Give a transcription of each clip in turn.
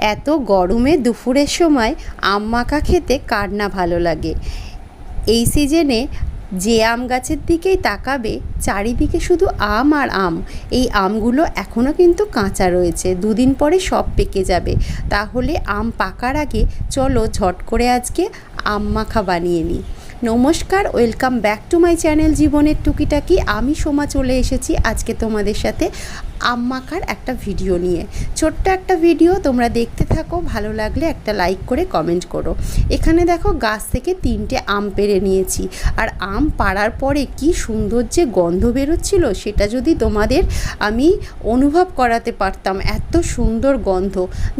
এত গরমে দুপুরের সময় আম মাখা খেতে কার না ভালো লাগে? এই সিজনে যে আম গাছের দিকেই তাকাবে, চারিদিকে শুধু আম আর আম। এই আমগুলো এখনও কিন্তু কাঁচা রয়েছে, দুদিন পরে সব পেকে যাবে। তাহলে আম পাকার আগে চলো ঝট করে আজকে আম মাখা বানিয়ে নিই। নমস্কার, welcome back to my channel জীবনের টুকিটাকি। আমি সোমা চলে এসেছি আজকে তোমাদের সাথে আম মাখার একটা ভিডিও নিয়ে। ছোট্ট একটা ভিডিও, তোমরা দেখতে থাকো, ভালো লাগলে একটা লাইক করে কমেন্ট করো। এখানে দেখো গাছ থেকে তিনটে আম পেড়ে নিয়েছি। আর আম পাড়ার পরে কি সুন্দর যে গন্ধ বেরোচ্ছিল, সেটা যদি তোমাদের আমি অনুভব করাতে পারতাম, এত সুন্দর গন্ধ।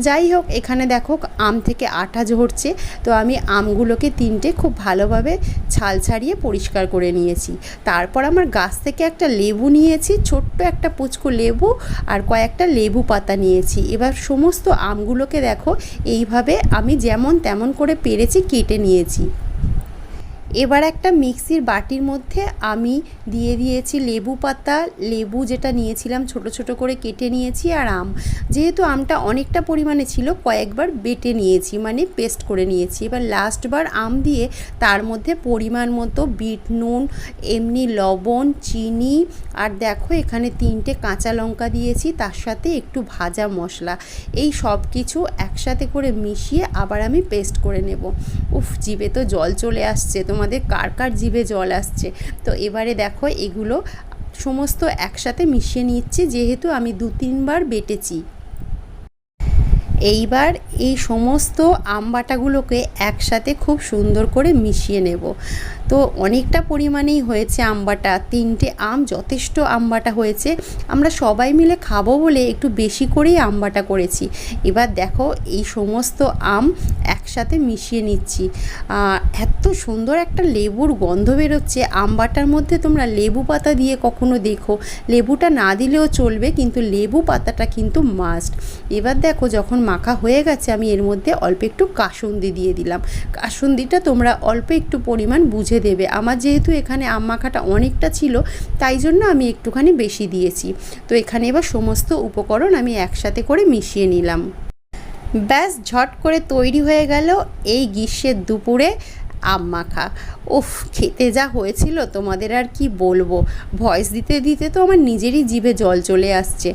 যাই হোক, এখানে দেখো আম থেকে আটা ঝরছে, তো আমি আমগুলোকে তিনটে খুব ভালোভাবে ছাল ছাড়িয়ে পরিষ্কার করে নিয়েছি। তারপর আমার গাছ থেকে একটা লেবু নিয়েছি, ছোট্ট একটা পুচকু লেবু আর কয়েকটা লেবু পাতা নিয়েছি। এবার সমস্ত আমগুলোকে দেখো, এইভাবে আমি যেমন তেমন করে পেরেছি, কেটে নিয়েছি। এবার একটা মিক্সির বাটির মধ্যে আমি দিয়ে দিয়েছি লেবু পাতা, লেবু যেটা নিয়েছিলাম ছোট ছোট করে কেটে নিয়েছি আর আম। যেহেতু আমটা অনেকটা পরিমাণে ছিল, কয়েকবার বেটে নিয়েছি মানে পেস্ট করে নিয়েছি। এবার লাস্টবার আম দিয়ে তার মধ্যে পরিমাণ মতো বিট নুন, এমনি লবণ, চিনি আর দেখো এখানে তিনটে কাঁচা লঙ্কা দিয়েছি, তার সাথে একটু ভাজা মশলা। এই সব কিছু একসাথে করে মিশিয়ে আবার আমি পেস্ট করে নেব। উফ, জিভে তো জল চলে আসছে, তোমাদের কার কার জিভে জল আসছে? তো এবারে দেখো, এগুলো সমস্ত একসাথে মিশিয়ে নিচ্ছি, যেহেতু আমি দু তিনবার বেটেছি। এইবার এই সমস্ত আম বাটাগুলোকে একসাথে খুব সুন্দর করে মিশিয়ে নেব। তো অনেকটা পরিমাণেই হয়েছে আম বাটা, তিনটে আম, যথেষ্ট আম বাটা হয়েছে। আমরা সবাই মিলে খাব বলে একটু বেশি করেই আম বাটা করেছি। এবার দেখো এই সমস্ত আম একসাথে মিশিয়ে নিচ্ছি। এত সুন্দর একটা লেবুর গন্ধ বেরোচ্ছে। আম বাটার মধ্যে তোমরা লেবু পাতা দিয়ে কখনো দেখো। লেবুটা না দিলেও চলবে, কিন্তু লেবু পাতাটা কিন্তু মাস্ট এবার দেখো যখন মাখা হয়ে গেছে, আমি এর মধ্যে অল্প একটু কাসুন্দি দিয়ে দিলাম। কাসুন্দিটা তোমরা অল্প একটু পরিমাণ বুঝে দেবে। আমার যেহেতু এখানে আম মাখাটা অনেকটা ছিল, তাই জন্য আমি একটুখানি বেশি দিয়েছি। তো এখানে এবার সমস্ত উপকরণ আমি একসাথে করে মিশিয়ে নিলাম। ব্যাস, ঝট করে তৈরি হয়ে গেল এই গ্রীষ্মের দুপুরে আম মাখা উফ, খেতে যা হয়েছিল তোমাদের আর কি বলব? ভয়েস দিতে দিতে তো আমার নিজেরই জিভে জল চলে আসছে।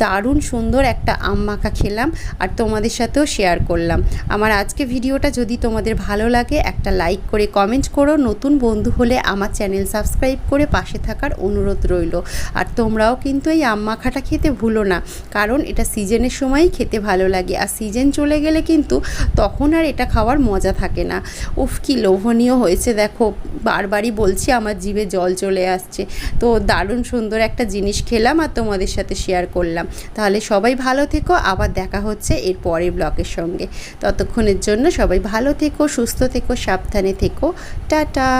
দারুণ সুন্দর একটা আম মাখা খেলাম আর তোমাদের সাথেও শেয়ার করলাম। আমার আজকে ভিডিওটা যদি তোমাদের ভালো লাগে, একটা লাইক করে কমেন্ট করো। নতুন বন্ধু হলে আমার চ্যানেল সাবস্ক্রাইব করে পাশে থাকার অনুরোধ রইল। আর তোমরাও কিন্তু এই আম মাখাটা খেতে ভুলো না, কারণ এটা সিজনের সময়ই খেতে ভালো লাগে। আর সিজন চলে গেলে কিন্তু তখন আর এটা খাওয়ার মজা থাকে না। উফ, কি লোভনীয় হয়েছে। দেখো, বারবারই বলছি, আমার জিভে জল চলে আসছে। তো দারুণ সুন্দর একটা জিনিস খেলাম আর তোমাদের সাথে শেয়ার করলাম। তাহলে সবাই ভালো থেকো, আবার দেখা হচ্ছে এর পরের ব্লকের সঙ্গে। ততক্ষণের জন্য সবাই ভালো থেকো, সুস্থ থেকো, সাবধানে থেকো। টাটা!